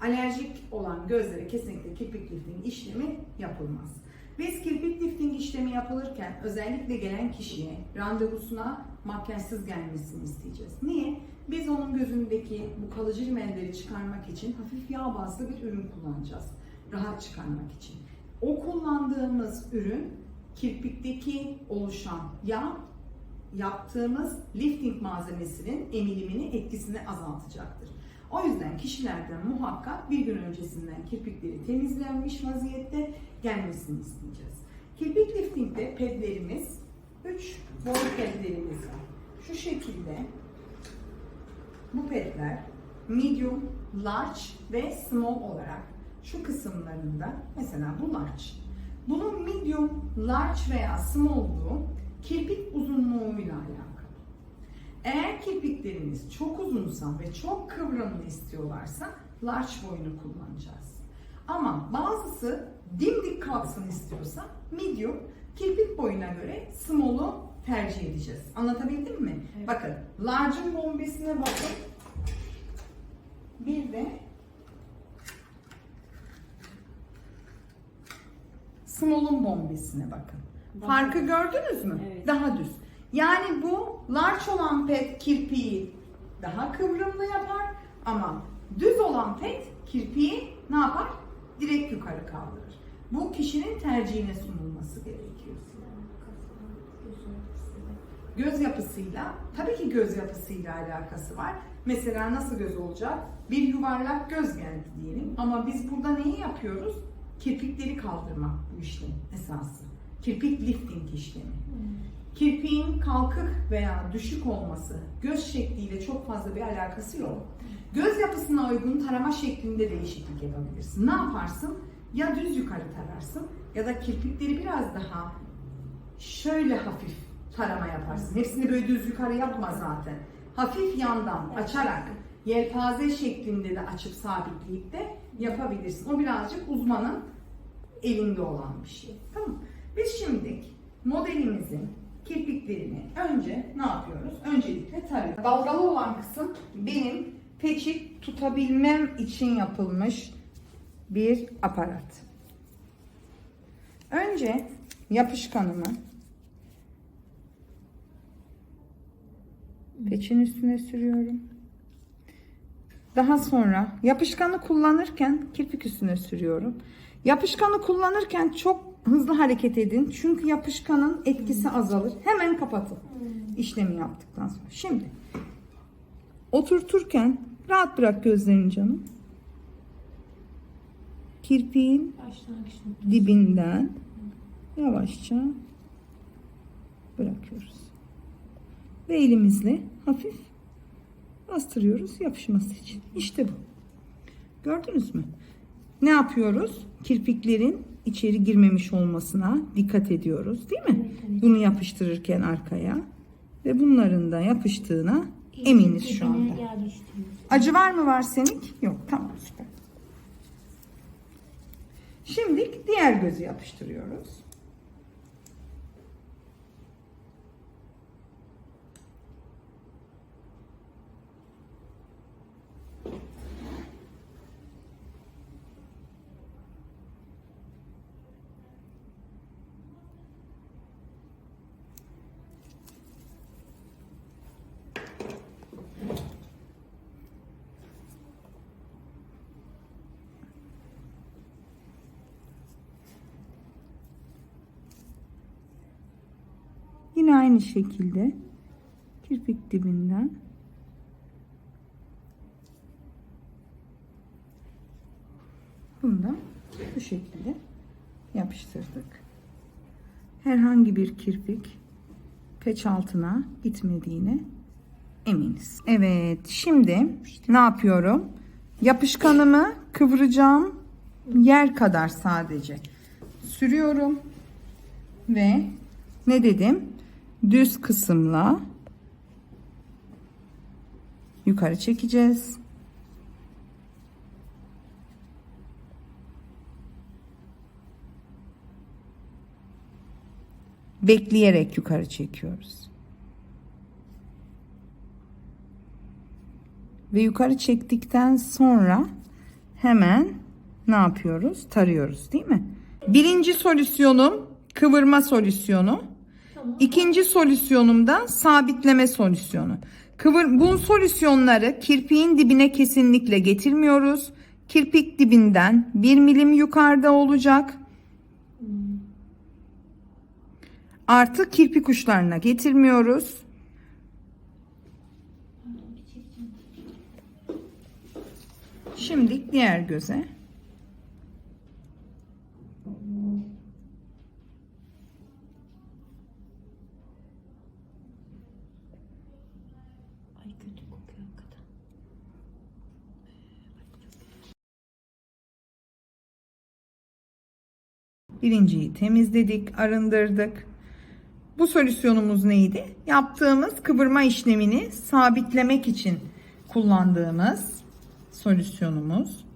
Alerjik olan gözlere kesinlikle kirpik lifting işlemi yapılmaz. Biz kirpik lifting işlemi yapılırken özellikle gelen kişiye randevusuna makyajsız gelmesini isteyeceğiz. Niye? Biz onun gözündeki bu kalıcı rimelleri çıkarmak için hafif yağ bazlı bir ürün kullanacağız. Rahat çıkarmak için. O kullandığımız ürün kirpikteki oluşan yağ yaptığımız lifting malzemesinin emilimini, etkisini azaltacaktır. O yüzden kişilerden muhakkak bir gün öncesinden kirpikleri temizlenmiş vaziyette gelmesini isteyeceğiz. Kirpik liftingde pedlerimiz 3 boy pedlerimiz var. Şu şekilde bu pedler medium, large ve small olarak şu kısımlarında mesela bu large. Bunun medium, large veya small'luğu kirpik uzunluğuyla alakalı. Eğer kirpiklerimiz çok uzunsa ve çok kıvrımlı istiyorlarsa large boyunu kullanacağız. Ama bazısı dimdik kalksın istiyorsa medium, kirpik boyuna göre small'u tercih edeceğiz. Anlatabildim mi? Evet. Bakın large'ın bombesine bakın. Bir de small'un bombesine bakın. Daha Farkı gördünüz mü? Evet. Daha düz. Yani bu large olan pet kirpiği daha kıvrımlı yapar ama düz olan pet kirpiği ne yapar? Direkt yukarı kaldırır. Bu kişinin tercihine sunulması gerekiyor. Göz yapısıyla, tabii ki göz yapısıyla alakası var. Mesela nasıl göz olacak? Bir yuvarlak göz geldi diyelim ama biz burada neyi yapıyoruz? Kirpikleri kaldırmak bu işlem esası. Kirpik lifting işlemi. Kirpiğin kalkık veya düşük olması göz şekliyle çok fazla bir alakası yok. Göz yapısına uygun tarama şeklinde değişiklik yapabilirsin. Ne yaparsın? Ya düz yukarı tararsın ya da kirpikleri biraz daha şöyle hafif tarama yaparsın. Hepsini böyle düz yukarı yapma zaten. Hafif yandan açarak yelpaze şeklinde de açıp sabitleyip de yapabilirsin. O birazcık uzmanın elinde olan bir şey. Tamam? Biz şimdi modelimizin kirpiklerini önce ne yapıyoruz? Öncelikle tarıyoruz. Dalgalı olan kısım benim peçik tutabilmem için yapılmış bir aparat. Önce yapışkanımı peçin üstüne sürüyorum. Daha sonra yapışkanı kullanırken kirpik üstüne sürüyorum. Yapışkanı kullanırken çok hızlı hareket edin. Çünkü yapışkanın etkisi azalır. Hemen kapatın. işlemi yaptıktan sonra. Şimdi oturturken rahat bırak gözlerini canım. Kirpiğin dibinden yavaşça bırakıyoruz. Ve elimizle hafif bastırıyoruz yapışması için. İşte bu. Gördünüz mü? Ne yapıyoruz? Kirpiklerin içeri girmemiş olmasına dikkat ediyoruz, değil mi? Evet, evet. Bunu yapıştırırken arkaya ve bunların da yapıştığına eminiz şu anda. Acı var mı var senin? Yok. Tamam süper. Şimdi diğer gözü yapıştırıyoruz. Yine aynı şekilde kirpik dibinden bunu da bu şekilde yapıştırdık. Herhangi bir kirpik peç altına gitmediğine eminiz. Evet, şimdi ne yapıyorum? Yapışkanımı kıvıracağım yer kadar sadece sürüyorum ve ne dedim? Düz kısımla yukarı çekeceğiz. Bekleyerek yukarı çekiyoruz. Ve yukarı çektikten sonra hemen ne yapıyoruz? Tarıyoruz değil mi? Birinci solüsyonum kıvırma solüsyonu. İkinci solüsyonum da sabitleme solüsyonu. Kıvır, bu solüsyonları kirpiğin dibine kesinlikle getirmiyoruz. Kirpik dibinden 1 milim yukarıda olacak. Artık kirpik uçlarına getirmiyoruz. Şimdi diğer göze. Kötü kokuyor hakikaten. Birinciyi temizledik, arındırdık. Bu solüsyonumuz neydi? Yaptığımız kıvırma işlemini sabitlemek için kullandığımız solüsyonumuz.